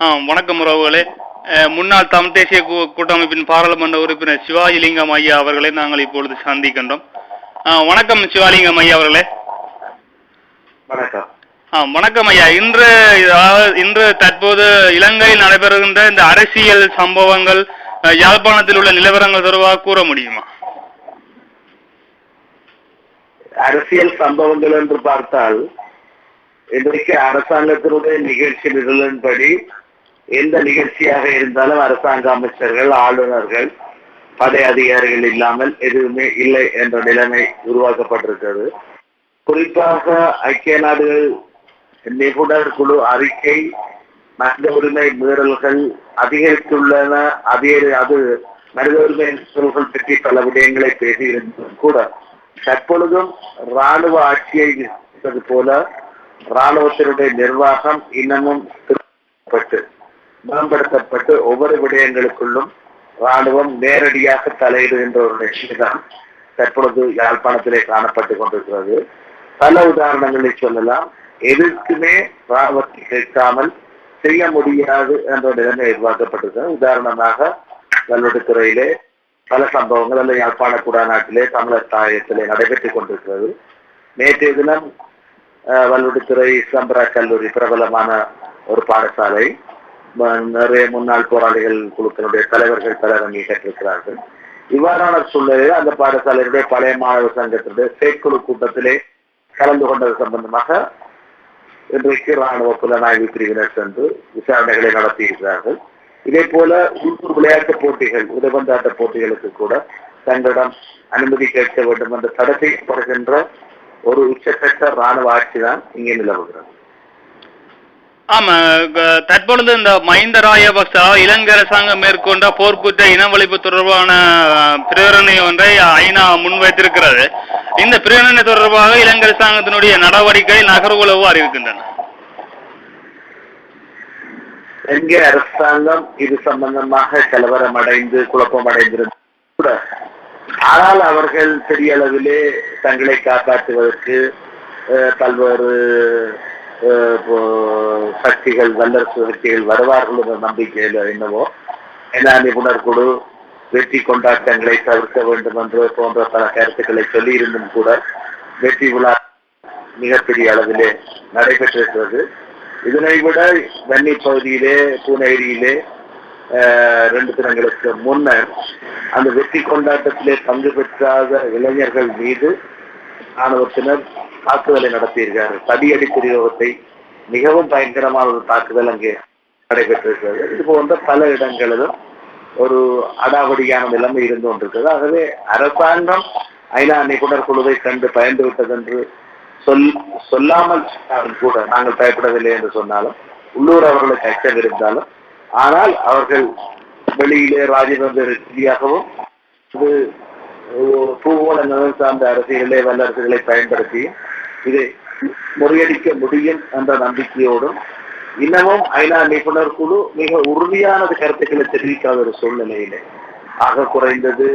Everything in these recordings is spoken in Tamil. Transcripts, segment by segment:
வணக்கம் உறவுகளே. முன்னாள் தமிழ் தேசிய கூட்டமைப்பின் பாராளுமன்ற உறுப்பினர் சிவாஜிலிங்கம் ஐயா அவர்களை நாங்கள் இப்பொழுது சந்திக்கின்றோம். வணக்கம் சிவாலிங்கம் ஐயா அவர்களே. வணக்கம். வணக்கம் ஐயா. இன்று இன்று தற்போது இலங்கையில் நடைபெறுகின்ற இந்த அரசியல் சம்பவங்கள் யாழ்ப்பாணத்தில் உள்ள நிலவரங்கள் தொடர்பாக கூற முடியுமா? அரசியல் சம்பவங்கள் என்று பார்த்தால் இன்றைக்கு அரசாங்கத்தினுடைய நிகழ்ச்சி நிரலின்படி எந்த நிகழ்ச்சியாக இருந்தாலும் அரசாங்க அமைச்சர்கள் ஆளுநர்கள் படை அதிகாரிகள் இல்லாமல் எதுவுமே இல்லை என்ற நிலைமை உருவாக்கப்பட்டிருக்கிறது. குறிப்பாக ஐக்கிய நாடுகள் நிபுணர் குழு அறிக்கை மனித உரிமை மீறல்கள் அதிகரித்துள்ளன. அதிக அது மனித உரிமை மீறல்கள் பற்றி பல விடயங்களை பேசியிருந்தும் கூட தற்பொழுதும் ராணுவ ஆட்சியை இருப்பது போல ராணுவத்தினுடைய நிர்வாகம் இன்னமும் திருத்தப்பட்டு மேம்படுத்தப்பட்டு ஒவ்வொரு விடயங்களுக்குள்ளும் ராணுவம் நேரடியாக தலையிடுகின்ற ஒரு நிகழ்ச்சிதான் தற்பொழுது யாழ்ப்பாணத்திலே காணப்பட்டு கொண்டிருக்கிறது. பல உதாரணங்களை சொல்லலாம். எதற்குமே ராணுவத்தை கேட்காமல் செய்ய முடியாது என்ற நிலைமை எதிர்பார்க்கப்பட்டிருக்கிறது உதாரணமாக கல்வெட்டுத்துறையிலே பல சம்பவங்கள் அல்ல யாழ்ப்பாண குடாநாட்டிலே தமிழர் தாயத்திலே நடைபெற்றுக் கொண்டிருக்கிறது. நேற்றைய தினம் வல்லுடுத்துறை வல்வெட்டித்துறை கல்லூரி பிரபலமான ஒரு பாடசாலை நிறைய முன்னாள் போராளிகள் குழுக்களுடைய தலைவர்கள் பலர் அங்கீகரித்திருக்கிறார்கள் இவ்வாறான சூழ்நிலையில் அந்த பாடசாலையுடைய பழைய மாணவர் சங்கத்தினுடைய செயற்குழு கூட்டத்திலே கலந்து கொண்டது சம்பந்தமாக இன்றைக்கு ராணுவ புலனாய்வு பிரிவினர் சென்று விசாரணைகளை நடத்தியிருக்கிறார்கள். இதே போல உள்ளூர் விளையாட்டுப் போட்டிகள் உதவந்தாட்ட போட்டிகளுக்கு கூட தங்களிடம் அனுமதி கேட்க வேண்டும் என்று தடை செய்யப்படுகின்ற ஒரு உச்சகட்ட ராணுவ ஆட்சி தான் இங்கே நிலவுகிறது. ஆமா தற்பொழுது இந்த மஹிந்த ராஜபக்ச இலங்கை அரசாங்கம் மேற்கொண்ட போர்க்குற்ற இனவழிப்பு தொடர்பான பிரேரணை ஒன்றை ஐநா முன்வைத்திருக்கிறது இந்த பிரேரணை தொடர்பாக இலங்கை அரசாங்கத்தினுடைய நடவடிக்கை நகர்வுகள் எவ்வாறு இருக்கின்றன இலங்கை அரசாங்கம் இது சம்பந்தமாக கலவரம் அடைந்து குழப்பம் அடைந்திருந்த கூட. ஆனால் அவர்கள் பெரிய அளவிலே தங்களை காப்பாற்றுவதற்கு பல்வேறு சக்திகள் வல்லரசு சக்திகள் வருவார்கள் என்ற நம்பிக்கையில் என்னவோ என நிபுணர் குழு வெற்றி கொண்டாட்டங்களை தவிர்க்க வேண்டும் என்று போன்ற பல கருத்துக்களை சொல்லியிருந்தும் கூட வெற்றி விழா மிகப்பெரிய அளவிலே நடைபெற்றிருக்கிறது. இதனை விட வன்னி பகுதியிலே பூனேரியிலே ரெண்டு தினங்களுக்கு முன்னர் அந்த வெற்றி கொண்டாட்டத்திலே பங்கு பெற்றாத இளைஞர்கள் மீது ராணுவத்தினர் தாக்குதலை நடத்தியிருக்கிறார்கள் தடியடி பிரயோகத்தை மிகவும் பயங்கரமான ஒரு தாக்குதல் அங்கே நடைபெற்றிருக்கிறது. இது போன்ற பல இடங்களிலும் ஒரு அடாவடியான நிலைமை இருந்து கொண்டிருக்கிறது. ஆகவே அரசாங்கம் ஐநா நிபுணர் குழுவை கண்டு பயந்து விட்டது என்று சொல் சொல்லாமல் கூட நாங்கள் பயப்படவில்லை என்று சொன்னாலும் உள்ளூர் அவர்களுக்கு அச்சம் இருந்தாலும் ஆனால் அவர்கள் வெளியிலே ராஜதந்திர ரீதியாகவும் இது பூவோட நிலம் சார்ந்த அரசியலே வல்லரசுகளை பயன்படுத்தி இதை முறியடிக்க முடியும் என்ற நம்பிக்கையோடும் இன்னமும் ஐநா நிபுணர் குழு மிக உறுதியான கருத்துக்களை தெரிவிக்காத ஒரு சூழ்நிலையிலே. ஆக குறைந்தது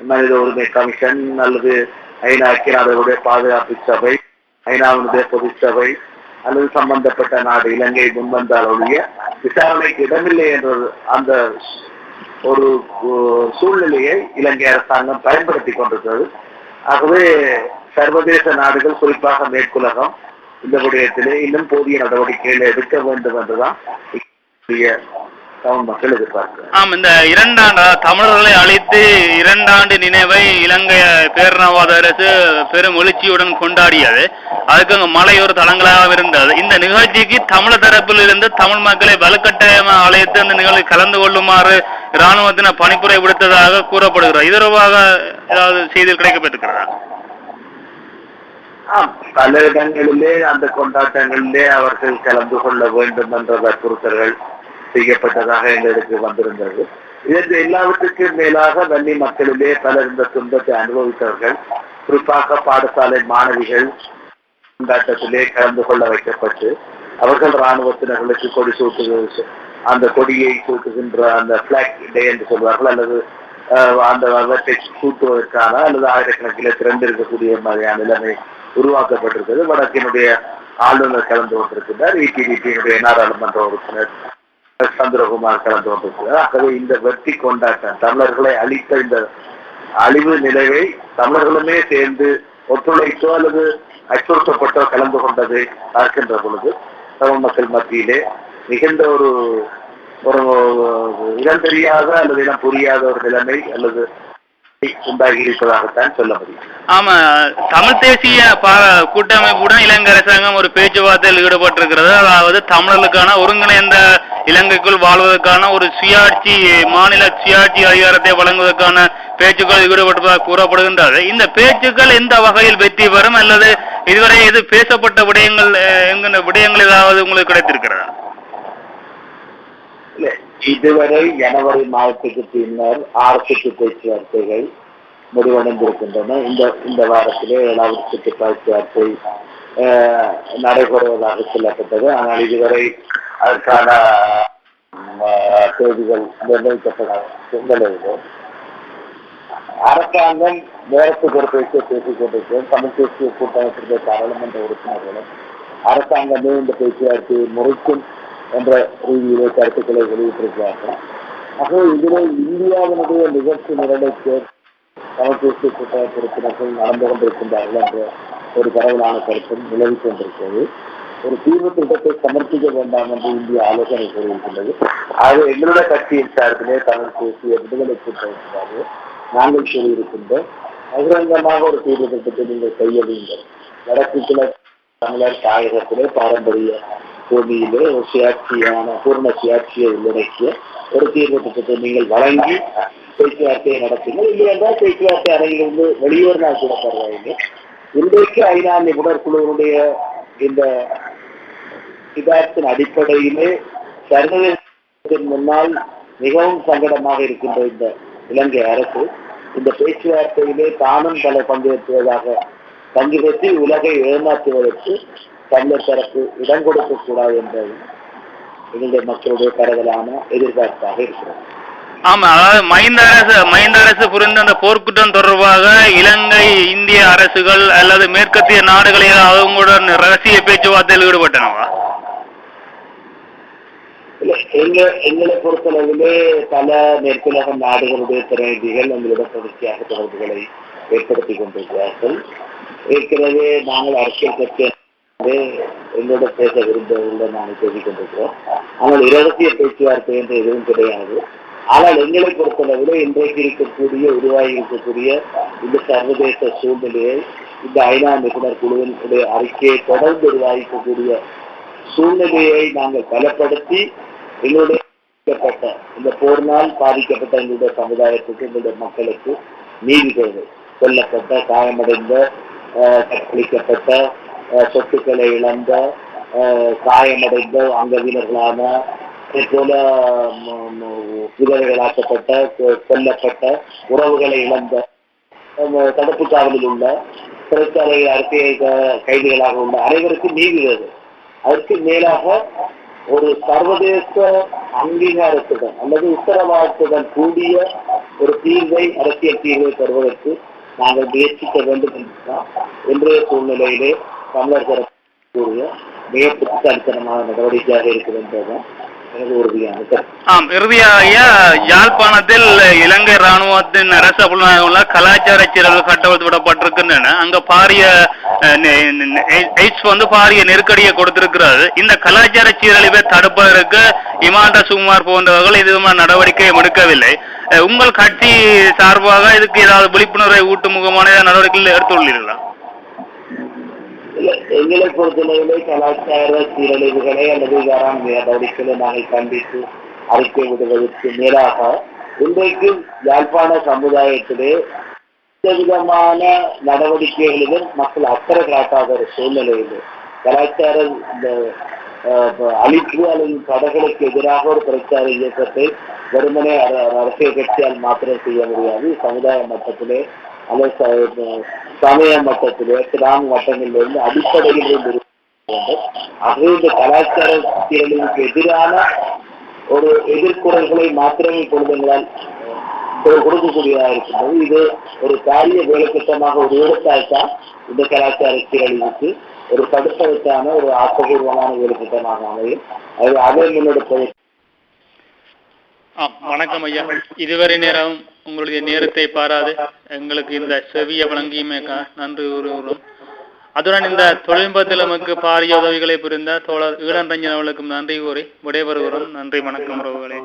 மனித உரிமை கமிஷன் அல்லது ஐநா ஐக்கிய நாடுகளுடைய பாதுகாப்பு சபை ஐநாவினுடைய பொதுச்சபை அல்லது சம்பந்தப்பட்ட நாடு இலங்கை முன்வந்தால் ஒழிய விசாரணைக்கு இடமில்லை என்ற அந்த ஒரு சூழ்நிலையை இலங்கை அரசாங்கம் பயன்படுத்தி கொண்டிருக்கிறது. ஆகவே சர்வதேச நாடுகள் குறிப்பாக மேற்குலகம் இந்த விடயத்திலே இன்னும் போதிய நடவடிக்கைகளை எடுக்க வேண்டும் என்றுதான் தமிழ் ஆம் இந்த இரண்டாண்டு தமிழர்களை அழைத்து இரண்டாண்டு நினைவை இலங்கை பேரினவாத அரசு பெரும் எழுச்சியுடன் கொண்டாடியது. அதுக்கு அங்க மலை ஒரு தளங்களாக இருந்தது. இந்த நிகழ்ச்சிக்கு தமிழர் தரப்பில் இருந்து தமிழ் மக்களை வலுக்கட்டாயமாக அழைத்து அந்த நிகழ்ச்சி கலந்து கொள்ளுமாறு இராணுவத்தினர் பணிப்புரை விடுத்ததாக கூறப்படுகிறது. இது தொடர்பாக ஏதாவது செய்திகள் கிடைக்கப்பட்டிருக்கிறதா? ஆம், பல இடங்களிலே அந்த கொண்டாட்டங்களிலே அவர்கள் கலந்து கொள்ள வேண்டும் என்ற வற்புறுத்தல்கள் செய்யப்பட்டதாக எங்களுக்கு வந்திருந்தது. இதற்கு எல்லாவற்றுக்கும் மேலாக வன்னி மக்களிலே பலர் இந்த துன்பத்தை அனுபவித்தவர்கள் குறிப்பாக பாடசாலை மாணவிகள் கொண்டாட்டத்திலே கலந்து கொள்ள வைக்கப்பட்டு அவர்கள் இராணுவத்தினர்களுக்கு கொடி சூட்டு அந்த கொடியை சூட்டுகின்ற அந்த பிளாக் டே என்று சொல்வார்கள் அல்லது அந்த அவற்றை சூட்டுவதற்கான அல்லது ஆயிரக்கணக்கில் திரண்டிருக்கக்கூடிய மாதிரியான நிலைமை உருவாக்கப்பட்டிருக்கிறது. வடக்கினுடைய ஆளுநர் கலந்து கொண்டிருக்கிறார். இடிடிபியினுடைய நாடாளுமன்ற உறுப்பினர் சந்திரகுமார் கலந்து கொண்டிருக்கிறார். ஆகவே இந்த வெற்றி கொண்டாட்டம் தமிழர்களை அளித்த இந்த அழிவு நிலைவை தமிழர்களுமே சேர்ந்து ஒத்துழைத்தோ அல்லது அச்சுறுத்தப்பட்டோ கலந்து கொண்டது பார்க்கின்ற பொழுது தமிழ் மக்கள் மத்தியிலே மிகுந்த ஒரு ஒரு இடம் தெரியாத அல்லது இடம் புரியாத ஒரு நிலைமை அல்லது உண்டாகி இருப்பதாகத்தான் சொல்ல முடியும். ஆமா தமிழ் தேசிய கூட்டமைப்புடன் இலங்கை அரசாங்கம் ஒரு பேச்சுவார்த்தையில் ஈடுபட்டிருக்கிறது. அதாவது தமிழர்களுக்கான ஒருங்கிணைந்த இலங்கைக்குள் வாழ்வதற்கான ஒரு சுயாட்சி மாநில சுயாட்சி அதிகாரத்தை வழங்குவதற்கான பேச்சுக்கள் ஈடுபட்டதாக கூறப்படுகின்றது. இந்த பேச்சுக்கள் எந்த வகையில் வெற்றி பெறும் அல்லது இதுவரை எது பேசப்பட்ட விடயங்கள் என்கின்ற விடயங்கள் ஏதாவது உங்களுக்கு கிடைத்திருக்கிறதா? இதுவரை ஜனவரி மாதத்துக்கு பின்னர் ஆர்சிக்கு பேச்சுவார்த்தைகள் முடிவடைந்திருக்கின்றன. இந்த இந்த வாரத்திலே ஏழாவது சுற்று பேச்சுவார்த்தை நடைபெறுவதாக சொல்லப்பட்டது. ஆனால் இதுவரை அதற்கான அஹ், தேதிகள் நிர்ணயிக்கப்படவில்லை அரசாங்கம் நேரத்து ஒரு பேசிக் கொண்டிருக்கிறோம். தமிழ் தேசிய கூட்டமைப்பிற்கு பாராளுமன்ற உறுப்பினர்களும் அரசாங்கமே இந்த பேச்சுவார்த்தையை முறைக்கும் என்ற ரீதியிலே கருத்துக்களை வெளியிட்டிருக்கிறார்கள். ஆகவே இதிலே இந்தியாவினுடைய நிகழ்ச்சி நிரலுக்கு தமிழ் தேசிய கூட்டமைப்பு உறுப்பினர்கள் நடந்து கொண்டிருக்கின்றார்கள் என்ற ஒரு பரவலான கருத்தும் நிலவிக் கொண்டிருக்கிறது. ஒரு தீர்வு திட்டத்தை சமர்ப்பிக்க வேண்டாம் என்று இந்திய ஆலோசனை கூறியிருக்கின்றது. ஆகவே எங்களுடைய கட்சியின் சார்பிலே தமிழ் தேசிய விடுதலை கூட்டமைப்பாக நாங்கள் கூறியிருக்கின்றோம். பகிரங்கமாக ஒரு தீர்வு திட்டத்தை நீங்கள் செய்ய வேண்டும். வடக்கு கிழக்கு தமிழர் தாயகத்திலே பாரம்பரிய பூமியிலே ஒரு சுயாட்சியான பூர்ண சுயாட்சியை உள்ளடக்கிய ஒரு தீர்வு திட்டத்தை நீங்கள் வழங்கி பேச்சுவார்த்தையை நடத்துங்கள். இல்லை என்றால் பேச்சுவார்த்தை அறையிலிருந்து நாள் கூட பரவாயில்லை. இன்றைக்கு ஐநா நிபுணர் குழுவினுடைய இந்த சிதார்த்தின் அடிப்படையிலே சர்வதேசத்தின் முன்னால் மிகவும் சங்கடமாக இருக்கின்ற இந்த இலங்கை அரசு இந்த பேச்சுவார்த்தையிலே தானும் பல பங்கேற்றுவதாக பங்குபற்றி உலகை ஏமாற்றுவதற்கு தமிழர் தரப்பு இடம் கொடுக்கக்கூடாது என்பது எங்களுடைய மக்களுடைய பரவலான எதிர்பார்ப்பாக இருக்கிறது. ஆமா அதாவது மைந்த அரசு மைந்த அரசு புரிந்த அந்த போர்க்குற்றம் தொடர்பாக இலங்கை இந்திய அரசுகள் அல்லது மேற்கத்திய நாடுகளில் அவங்களுடன் ரகசிய பேச்சுவார்த்தையில் ஈடுபட்டனவா? எங்களை பொறுத்தளவிலே பல மேற்குலக நாடுகளுடைய பிரதிநிதிகள் எங்களிடம் தொடர்ச்சியாக தொடர்புகளை ஏற்படுத்தி கொண்டிருக்கிறார்கள். ஏற்கனவே நாங்கள் அரசியல் கட்சி எங்களோட பேச விரும்பவில்லை நாங்கள் பேசிக் கொண்டிருக்கிறோம். ஆனால் இரகசிய பேச்சுவார்த்தை என்று எதுவும் கிடையாது. ஆனால் எங்களை பொறுத்தளவில் இன்றைக்கு இருக்கக்கூடிய உருவாகி இருக்கக்கூடிய இந்த சர்வதேச சூழ்நிலையை இந்த ஐநா நிபுணர் குழுவினுடைய அறிக்கையை தொடர்ந்து உருவாகிக்கக்கூடிய சூழ்நிலையை நாங்கள் பலப்படுத்தி எங்களுடைய இந்த போரினால் பாதிக்கப்பட்ட எங்களுடைய சமுதாயத்துக்கு எங்களுடைய மக்களுக்கு நீதி தேவை. கொல்லப்பட்ட காயமடைந்த அஹ், கற்பழிக்கப்பட்ட அஹ், சொத்துக்களை இழந்த அஹ், காயமடைந்த அங்கவினர்களான போல ம- விதவைகளாக்கப்பட்ட கொல்லப்பட்ட உறவுகளை இழந்த தடுப்பு காவலில் உள்ள சிறைச்சாலை அரசியல் கைதிகளாக உள்ள அனைவருக்கும் நீதி அதற்கு மேலாக ஒரு சர்வதேச அங்கீகாரத்துடன் அல்லது உத்தரவாதத்துடன் கூடிய ஒரு தீர்வை அரசியல் தீர்வை தருவதற்கு நாங்கள் முயற்சிக்க வேண்டும் என்றுதான் இன்றைய சூழ்நிலையிலே தமிழர் தரப்பு கூடிய மிக புத்திசாலித்தனமான நடவடிக்கையாக இருக்கிறது என்பதுதான் ஆம் இறுதியாக யாழ்ப்பாணத்தில் இலங்கை ராணுவத்தின் அரசு புலனாய்வுள்ள கலாச்சார சீரர்கள் கட்டவிழ்த்து விடப்பட்டிருக்கின்றன. அங்க பாரிய எய்ட்ஸ் வந்து பாரிய நெருக்கடியை கொடுத்திருக்கிறது. இந்த கலாச்சார சீரழிவை தடுப்பதற்கு இமாண்டா சுகுமார் போன்றவர்கள் இது நடவடிக்கை நடவடிக்கையை எடுக்கவில்லை உங்கள் கட்சி சார்பாக இதுக்கு ஏதாவது விழிப்புணர்வை ஊட்டும் முகமான ஏதாவது நடவடிக்கைகள் எடுத்துள்ளீர்களா? எங்களை பொறுத்தளவிலே கலாச்சார சீரழிவுகளை அல்லது யாராம் நடவடிக்கைகளை நாங்கள் கண்டித்து அறிக்கை விடுவதற்கு மேலாக இன்றைக்கு யாழ்ப்பாண சமுதாயத்திலே எந்த விதமான நடவடிக்கைகளிலும் மக்கள் அக்கறை காட்டாத ஒரு சூழ்நிலையில் கலாச்சார இந்த அழிப்பு அல்லது தடைகளுக்கு எதிராக ஒரு பிரச்சார இயக்கத்தை வெறுமனே அரசியல் கட்சியால் மாத்திரம் செய்ய முடியாது. சமுதாய மட்டத்திலே அல்லது சமய மட்டத்திலே கிராம மட்டங்களிலிருந்து அடிப்படையில் இருந்து இந்த கலாச்சார சீரழிவுக்கு எதிரான ஒரு எதிர்குறல்களை மாத்திரமே பொழுதுங்களால் கொடுக்கக்கூடியதாக இருக்கின்றது. இது ஒரு காரிய வேலைத்திட்டமாக ஒரு எடுத்தால்தான் இந்த கலாச்சார சீரழிவுக்கு ஒரு தடுப்பதற்கான ஒரு ஆக்கப்பூர்வமான வேலைத்திட்டமாக அமையும். அது அதை முன்னெடுப்பதற்கு வணக்கம் ஐயா. இதுவரை நேரம் உங்களுடைய நேரத்தை பாராது. எங்களுக்கு இந்த செவிய வழங்கியுமேக்கா நன்றி கூறுகிறோம். அதுடன் இந்த தொழில்நுட்பத்தில் நமக்கு பாரிய உதவிகளை புரிந்த தோழர் ஈழன் ரஞ்சன் அவர்களுக்கும் நன்றி கூறி விடைபெறுகிறோம். நன்றி வணக்கம் உறவுகளே.